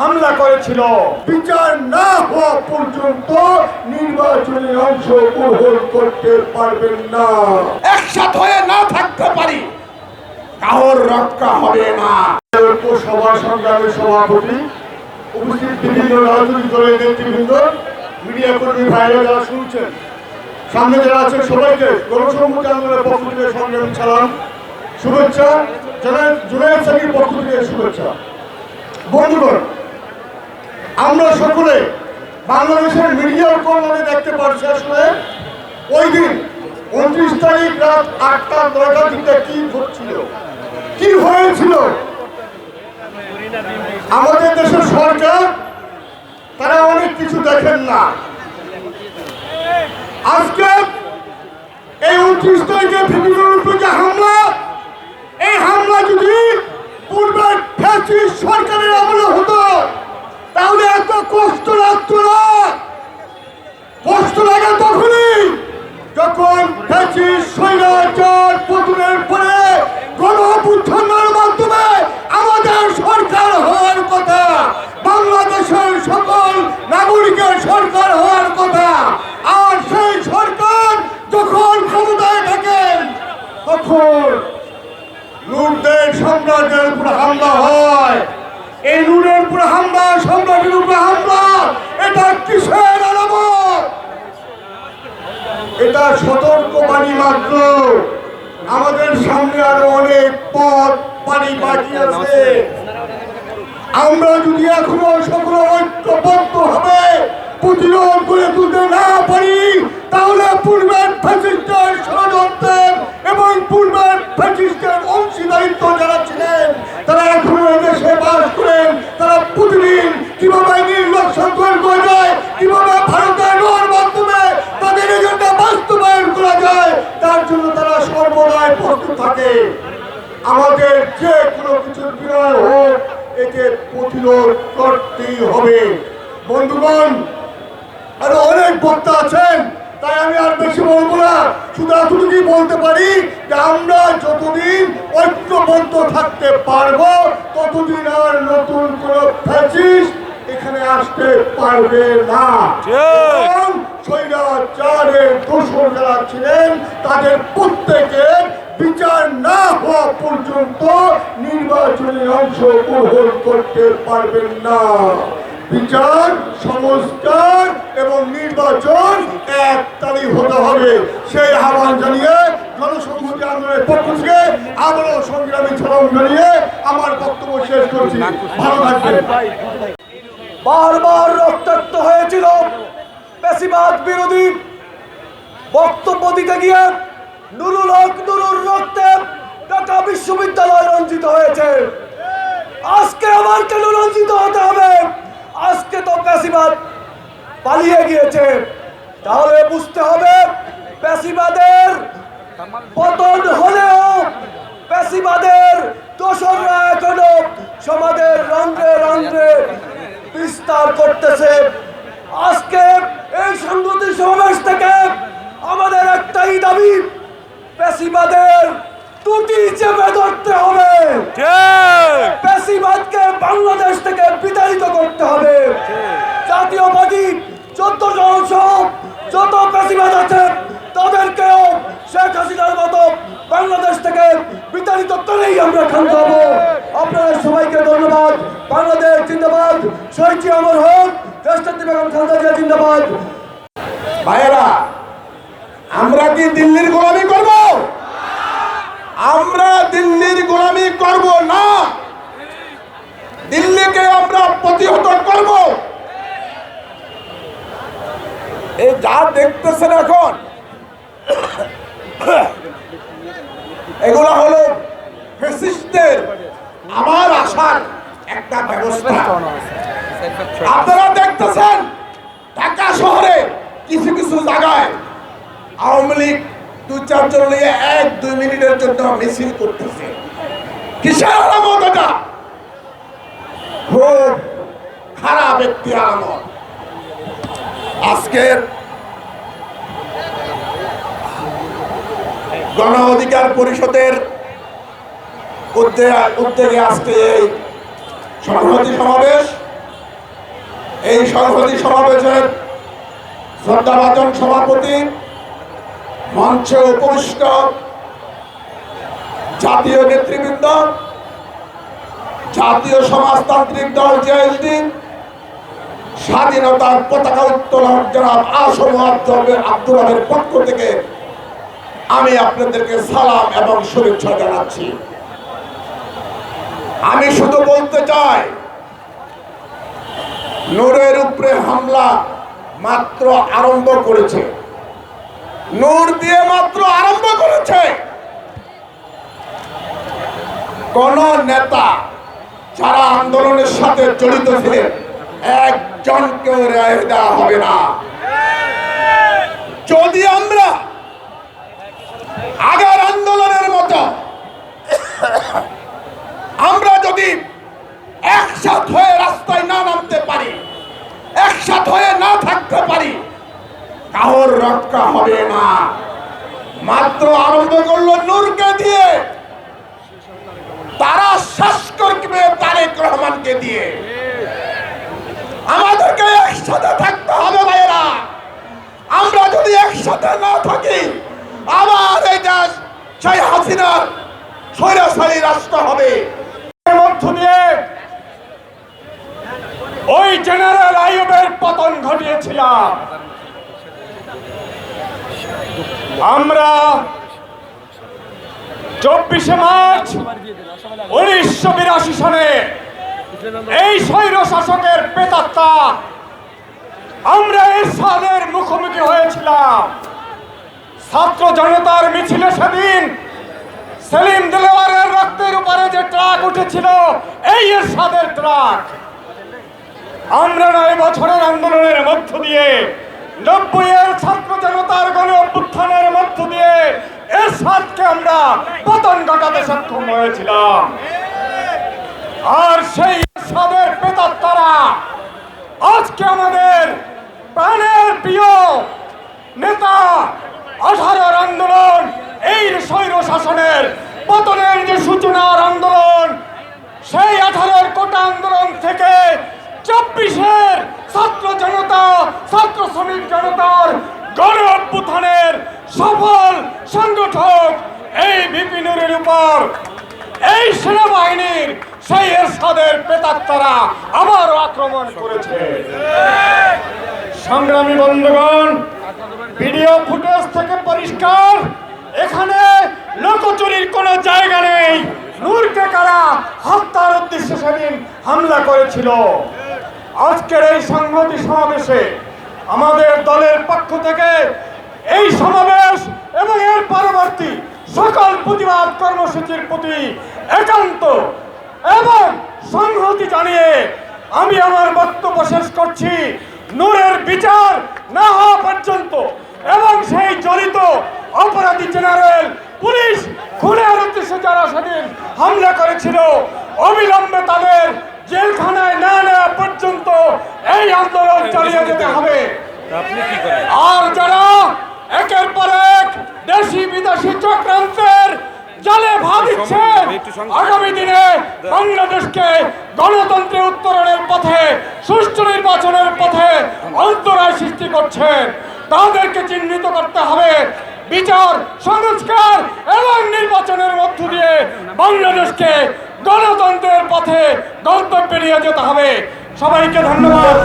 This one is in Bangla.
হামলা করেছিল। বিচার না হওয়া পর্যন্ত নির্বাচনে অংশগ্রহণ করতে পারবেন না। একসাথ হয়ে না থাকতে পারি। কাহর রক্ষা হবে না। সভা সংগ্রামের সভাপতি উপস্থিত বিভিন্ন রাজনৈতিক দলের নেতৃবৃন্দ মিডিয়া কর্মী ভাইরা যারা শুনছেন সামনে যারা আছেন সবাইকে গণসম্মতি আন্দোলনের পক্ষ থেকে সংগ্রামী সালাম শুভেচ্ছা জুনায়দ সাকির পক্ষ থেকে শুভেচ্ছা। বন্ধুগণ আমরা সকলে বাংলাদেশের মিডিয়ার কর্নারে দেখতে পাচ্ছি আসলে ওই দিন উনত্রিশ তারিখ রাত আটটা, নয়টার দিকে কি ঘটছিল? কি হয়েছিল? আমাদের দেশের সরকার, তারা অনেক কিছু দেখেন না। আজকে এই উনত্রিশ তারিখে বিভিন্ন রূপে যে হামলা, এই হামলা যদি পূর্বের সরকারের আমলে হতো তাহলে এত কষ্ট লাগতো না। কষ্ট লাগে তখনই যখন পতনের পরে মাধ্যমে আমাদের সরকার হওয়ার কথা, বাংলাদেশের সকল নাগরিকের সরকার হওয়ার কথা, আর সেই সরকার যখন ক্ষমতায় থাকেন, তখন লুটদের সম্রাটের উপর হামলা হয় এই লুটের উপর হামলা এটা সতর্ক বাণী মাত্র। আমাদের সামনে আরও অনেক পথ পানি বাকি আছে। আমরা যদি এখনও সকল ঐক্যবদ্ধ হবে প্রতিরোধ করে তুলতে না পারি, তাহলে পূর্বের ফ্যাসিস্টের ষড়যন্ত্রের এবং পূর্বের ফ্যাসিস্টের অংশীদারিত্ব যারা ছিলেন, তারা এখনও দেশে বাস করেন তারা প্রতিদিন কীভাবে নির্লক্ষণ তৈরি করা যায়? কীভাবে ভারতের লোয়ার মাধ্যমে তাদের এজেন্ডা বাস্তবায়ন করা যায়? তার জন্য তারা সর্বদাই প্রস্তুত থাকে। আমাদের যে কোনো কিছুর বিরয় হোক একে প্রতিরোধ করতেই হবে। বন্ধুগণ, আরও অনেক বক্তা আছেন, তাই আমি আর বেশি বলব না। শুধু এতটুকুই বলতে পারি যে আমরা যতদিন ঐক্যবদ্ধ থাকতে পারব, ততদিন আর নতুন কোন ফ্যাসিস্ট এখানে আসতে পারবে না। স্বৈরাচারের দোষর যারা ছিলেন তাদের প্রত্যেকের বিচার না হওয়া পর্যন্ত নির্বাচনে অংশগ্রহণ করতে পারবেন না। বিচার সংস্কার এবং নির্বাচন এক তারিখ হতে হবে। সেই আহ্বান জানিয়ে জনসংহতি আন্দোলনের পক্ষ থেকে আবারও সংগ্রামী ছড়াও জানিয়ে আমার বক্তব্য শেষ করছি। ভালো থাকবেন। বারবার রক্তাক্ত হয়েছিল। পেশিবাদ বিরোধী বক্তব্য দিতে গিয়ে নুরুল হক নুরুর রক্তে ঢাকা বিশ্ববিদ্যালয় রঞ্জিত হয়েছে। আজকে আমার কেন রঞ্জিত হতে হবে? আজকে তো পেশিবাদ পালিয়ে গিয়েছে। তাহলে বুঝতে হবে পেশিবাদের পতন হলেও বিস্তার করতেছে। আজকে এই সংগতি সমাবেশ থেকে আমাদের একটাই দাবি পেশিবাদের টুটি চেপে ধরতে হবে। পেশিবাদকে বাংলাদেশ থেকে বিতাড়িত করতে হবে। জাতীয়বাদী পার্টি চোদ্দ জন সহ যত পেশিবাদ আছে তাদেরকেও শেখ হাসিনার মতো বাংলাদেশ থেকে বিতাড়িত করেই আমরা ক্ষান্ত হব আপনাদের সবাইকে ধন্যবাদ। শহীদ অমর হোক দেশনেত্রী বেগম খালেদা জিন্দাবাদ। ভাইয়েরা, আমরা কি দিল্লির গোলামি করব? আমরা দিল্লির গোলামি করব না। দিল্লিকে আমরা প্রতিহত করব। এই যা দেখতেছেন এখন, এগুলো হলো ফেসিস্টের আমার আশার। একটা ব্যবস্থা। আপনারা দেখতেছেন ঢাকা শহরে কিছু কিছু জায়গায় আওয়ামী লীগ দু চারজন নিয়ে এক দুই মিনিটের জন্য মিছিল করতেছে। কিসের আলামত এটা? খুব খারাপ একটি আলামত। আজকের গণ অধিকার পরিষদের উদ্যোগে উদ্যোগে আজকে এই সংহতি সমাবেশ। এই সংহতি সমাবেশের শ্রদ্ধাভাজন সভাপতি, মঞ্চে উপবিষ্ট জাতীয় নেতৃবৃন্দ, জাতীয় সমাজতান্ত্রিক দল জেএসডি স্বাধীনতার পতাকা উত্তোলন জনাব আসম আব্দুর রবের পক্ষ থেকে আমি আপনাদেরকে সালাম এবং শুভেচ্ছা জানাচ্ছি। আমি শুধু বলতে চাই, নূরের উপরে হামলা মাত্র আরম্ভ করেছে। নূর দিয়ে মাত্র আরম্ভ করেছে। কোন নেতা যারা আন্দোলনের সাথে জড়িত ছিলেন, একজনকেও রেহাই দেওয়া হবে না। যদি আমরা আগের আন্দোলনের মতো আমরা যদি একসাথ হয়ে রাস্তায় না নামতে পারি, একসাথ হয়ে না থাকতে পারি, কাহর রক্ষা হবে না। মাত্র আরম্ভ করল নূরকে দিয়ে। তারা শ্বাস করবে তারেক রহমানকে দিয়ে। আমাদেরকে একসাথে থাকতে হবে ভাইয়েরা। আমরা যদি একসাথে না থাকি, আবার এই দেশ, সেই হাসিনার স্বৈরাচারী রাষ্ট্র হবে এর মধ্য দিয়ে ওই জেনারেল আইয়ুবের পতন ঘটিয়েছিলাম। আমরা চব্বিশে মার্চ উনিশশো বিরাশি সনে এই স্বৈর শাসকের পেতাত্তা আমরা এর সালের মুখোমুখি হয়েছিলাম। ছাত্র জনতার মিছিলে সেদিন সেলিম দিলওয়ারের রক্তের উপরে যে ট্রাক উঠেছিল, এই এরশাদের ট্রাক। আমরা নয় বছরের আন্দোলনের মধ্য দিয়ে নব্বই এর ছাত্র জনতার গণ অভ্যুত্থানের মধ্য দিয়ে এরশাদকে আমরা পতন ঘটাতে সক্ষম হয়েছিলাম। আর সেই এরশাদের পেতাত্তারা আজকে আমাদের প্রাণের প্রিয় নেতা আঠারোর আন্দোলন, এই স্বৈর শাসনের পতনের যে সূচনার আন্দোলন সেই আঠারোর কোটা আন্দোলন থেকে চব্বিশের ছাত্র জনতা ছাত্র শ্রমিক জনতার গণ অভ্যুত্থানের সফল সংগঠক এই বিপিনের উপর। এই সেনাবাহিনীর সেই এরশাদের পেতাত্তারা আবারও আক্রমণ করেছে। সংগ্রামী বন্ধুগণ, ভিডিও ফুটেজ থেকে পরিষ্কার, এখানে লোকচুরির কোনো জায়গা নেই। নূরকে কারা হত্যার উদ্দেশ্যে সেদিন হামলা করেছিল? আজকের এই সংহতি সমাবেশে আমাদের দলের পক্ষ থেকে এই সমাবেশ এবং এর পরবর্তী সকল প্রতিবাদ কর্মসূচির প্রতি একান্ত এবং সংহতি জানিয়ে আমি আমার বক্তব্য শেষ করছি। নূরের বিচার না হওয়া পর্যন্ত এবং সেই জড়িত অপরাধী জেনারেল পুলিশ খুনের উদ্দেশ্যে যারা সেদিন হামলা করেছিল, অবিলম্বে তাদের জেলখানায় না নেওয়া পর্যন্ত এই আন্দোলন চালিয়ে যেতে হবে। আর যারা একের পর এক দেশি বিদেশি চক্রান্তের জালে ভাবিচ্ছে আগামী দিনে বাংলাদেশকে গণতন্ত্রের উত্তরণের পথে সুষ্ঠু নির্বাচনের পথে অন্তরায় সৃষ্টি করছে তাদেরকে চিহ্নিত করতে হবে বিচার সংস্কার এবং নির্বাচনের মধ্য দিয়ে বাংলাদেশকে গণতন্ত্রের পথে গন্তব্যে নিয়ে যেতে হবে। সবাইকে ধন্যবাদ।